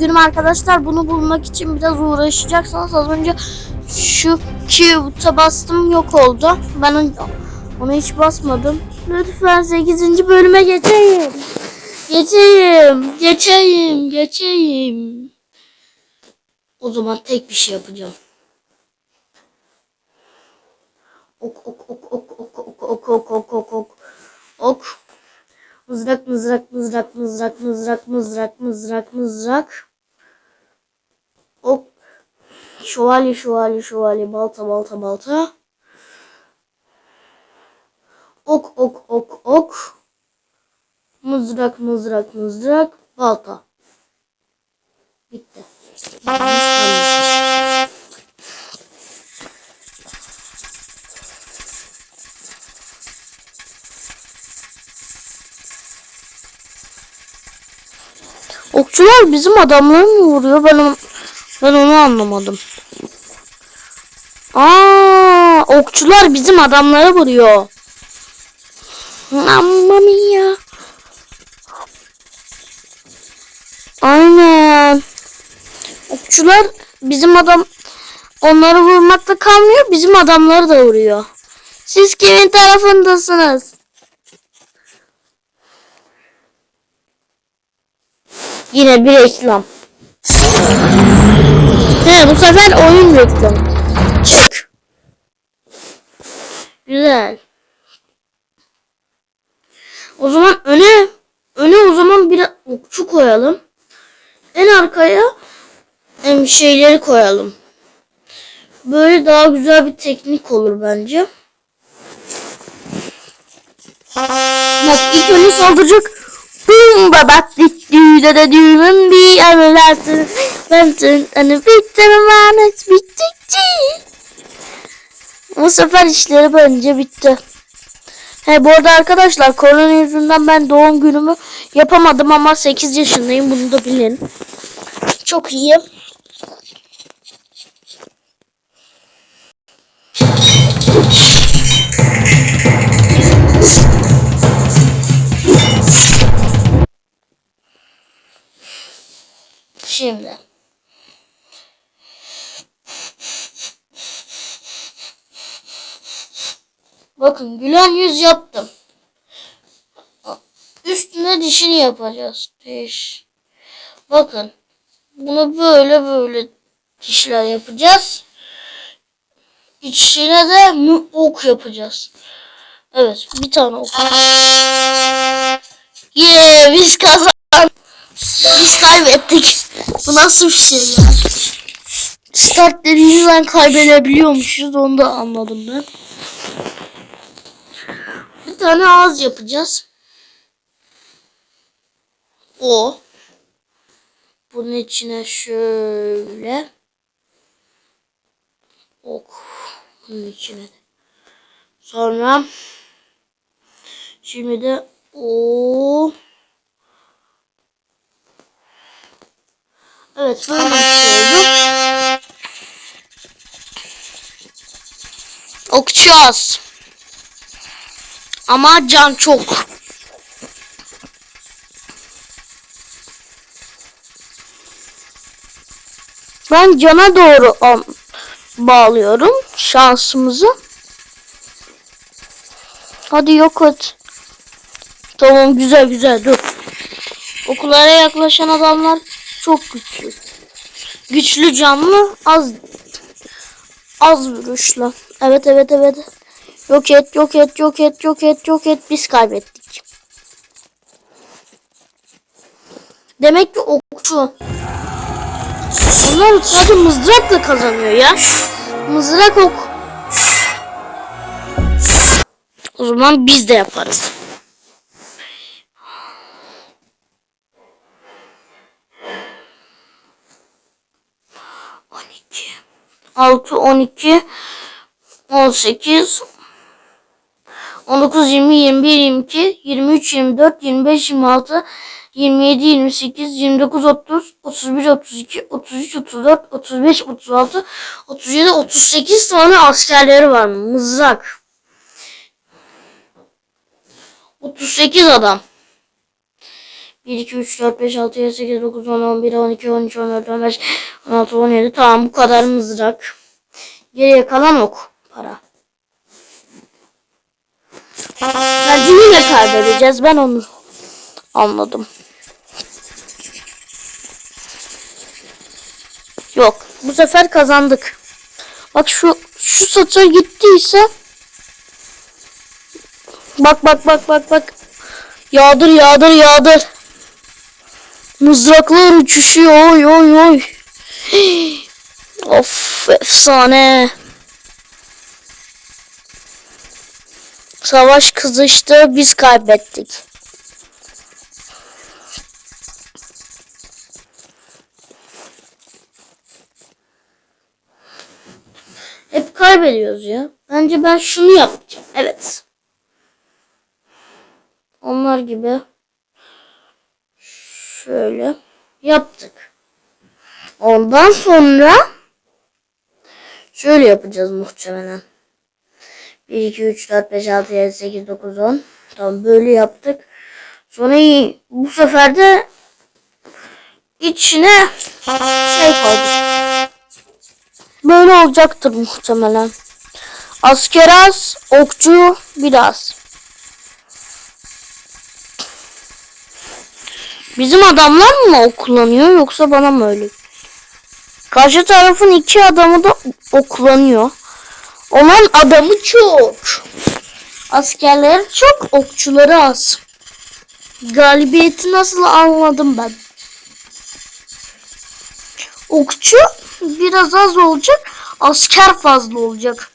üzgünüm arkadaşlar. Bunu bulmak için biraz uğraşacaksınız. Az önce şu Q'ya bastım yok oldu. Ben ona hiç basmadım. Lütfen 8. bölüme geçeyim. Geçeyim. Geçeyim. Geçeyim. O zaman tek bir şey yapacağım. Ok ok ok ok ok ok ok ok ok ok ok ok mızrak mızrak mızrak mızrak mızrak mızrak mızrak mızrak ok şövalye şövalye şövalye balta balta balta ok ok ok ok mızrak mızrak mızrak balta bitti. Okçular bizim adamları mı vuruyor? Ben onu, ben onu anlamadım. Aa, okçular bizim adamları vuruyor. Mamma mia. Aynen. Okçular bizim adam onları vurmakla kalmıyor, bizim adamları da vuruyor. Siz kimin tarafındasınız? Yine bir reklam. He bu sefer oyun reklamı. Güzel. O zaman öne öne o zaman bir okçu koyalım. En arkaya em, şeyleri koyalım. Böyle daha güzel bir teknik olur bence. Bak ilk önce saldıracak. Bum babak dittü de düğümün bir anılarsın. Ben tüm anı bittim emanet bittikçi. Bu sefer işleri bence bitti. He bu arada arkadaşlar korona yüzünden ben doğum günümü yapamadım ama 8 yaşındayım bunu da bilin. Çok iyi. Şimdi. Bakın gülen yüz yaptım. Üstüne dişini yapacağız. Diş. Bakın. Bunu böyle böyle dişler yapacağız. İçine de ok yapacağız. Evet bir tane ok. Yeah biz kazandık. Biz kaybettik. Bu nasıl bir şey ya? Start kaybedebiliyormuşuz. Onu da anladım ben. Tane ağız yapacağız. O. Bunun içine şöyle. Ok. Bunun içine. Sonra şimdi de o. Evet böyle bir şey. Okçu az. Ama can çok. Ben cana doğru bağlıyorum şansımızı. Hadi yok et. Tamam güzel güzel dur. Okullara yaklaşan adamlar çok güçlü. Güçlü canlı az az vuruşla. Evet evet evet. Yok et yok et yok et yok et yok et biz kaybettik. Demek ki okçu. Onlar sadece mızrakla kazanıyor ya. Mızrak ok. O zaman biz de yaparız. On iki. Altı, on iki, on sekiz, 19, 20, 21, 22, 23, 24, 25, 26, 27, 28, 29, 30, 31, 32, 33, 34, 35, 36, 37, 38 tane askerleri var. Mızrak. 38 adam. 1, 2, 3, 4, 5, 6, 7, 8, 9, 10, 11, 12, 13, 14, 15, 16, 17. Tamam bu kadar mızrak. Geriye kalan ok para. Yine kaybedeceğiz. Ben onu anladım. Yok. Bu sefer kazandık. Bak şu şu satır gittiyse Bak bak bak bak bak. Yağdır yağdır yağdır. Mızraklar uçuşuyor. Oy oy oy. of efsane. Savaş kızıştı. Biz kaybettik. Hep kaybediyoruz ya. Bence ben şunu yapacağım. Evet. Onlar gibi şöyle yaptık. Ondan sonra şöyle yapacağız muhtemelen. 1, 2, 3, 4, 5, 6, 7, 8, 9, 10. Tamam böyle yaptık. Sonra bu sefer de içine şey koyduk. Böyle olacaktır muhtemelen. Asker az, okçu biraz. Bizim adamlar mı ok kullanıyor yoksa bana mı öyle? Karşı tarafın iki adamı da ok kullanıyor. Olan adamı çok. Askerleri çok, okçuları az. Galibiyeti nasıl anladım ben. Okçu biraz az olacak, asker fazla olacak.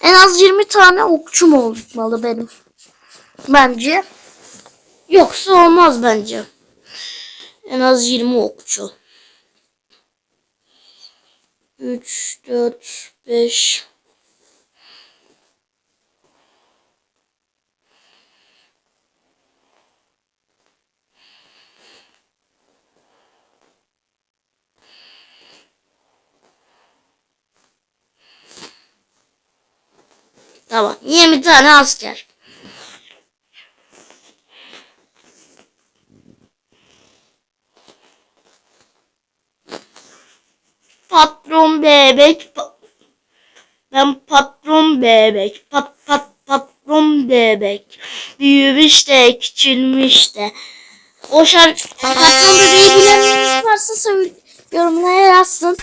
En az 20 tane okçum olmalı benim. Bence. Yoksa olmaz bence. En az 20 okçu. 3, 4, 5. Tamam. 20 tane asker. Patron bebek. Ben patron bebek. Pat pat patron bebek. Büyümüş de küçülmüş de. O şarkı patron bebeği bilenleriniz varsa yorumlara yazsın.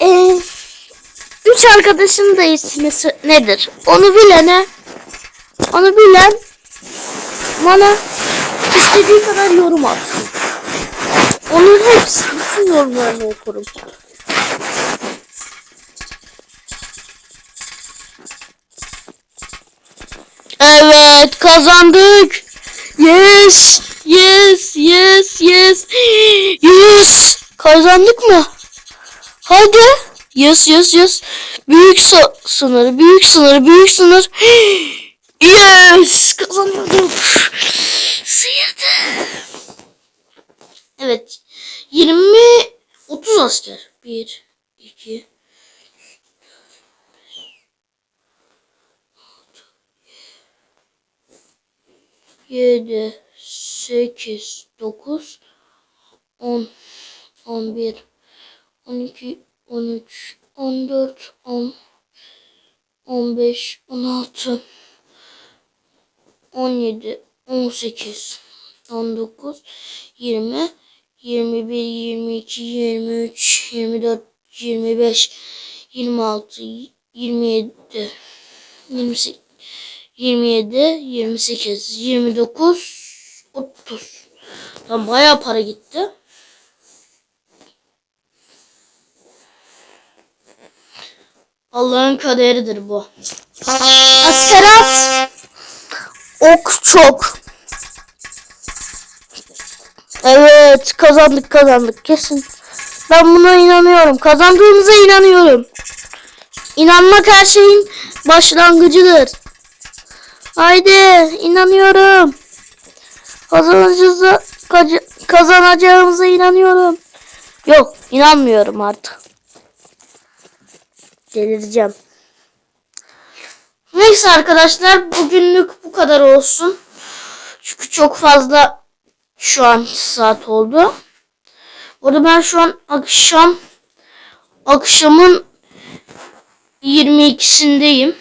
Ee, üç arkadaşın da ismi nedir? Onu bilene onu bilen bana istediği kadar yorum atsın. Onun hepsi bütün yorumlarını okurum. Evet kazandık. Yes yes yes yes yes kazandık mı? Hadi. Yes yes yes. Büyük sa- sınır büyük sınır büyük sınır. Yes kazanıyorduk. Sıyırdı. Evet. 20 30 asker. 1 2 7 8 9 10 11 12 13 14 10 15 16 17 18 19 20 21 22 23 24 25 26 27 28 27 28 29 30 Tam bayağı para gitti. Allah'ın kaderidir bu. Asker at. Ok çok. Evet kazandık kazandık kesin. Ben buna inanıyorum. Kazandığımıza inanıyorum. İnanmak her şeyin başlangıcıdır. Haydi inanıyorum. Kazanacağımıza, kazanacağımıza inanıyorum. Yok inanmıyorum artık. Delireceğim. Neyse arkadaşlar bugünlük bu kadar olsun. Çünkü çok fazla Şu an saat oldu. Orada ben şu an akşam akşamın 22'sindeyim.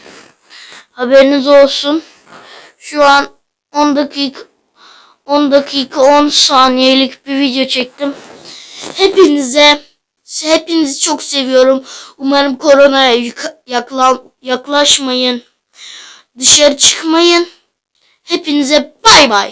Haberiniz olsun. Şu an 10 dakika 10 dakika 10 saniyelik bir video çektim. Hepinize hepinizi çok seviyorum. Umarım koronaya yakla- yaklaşmayın. Dışarı çıkmayın. Hepinize bay bay.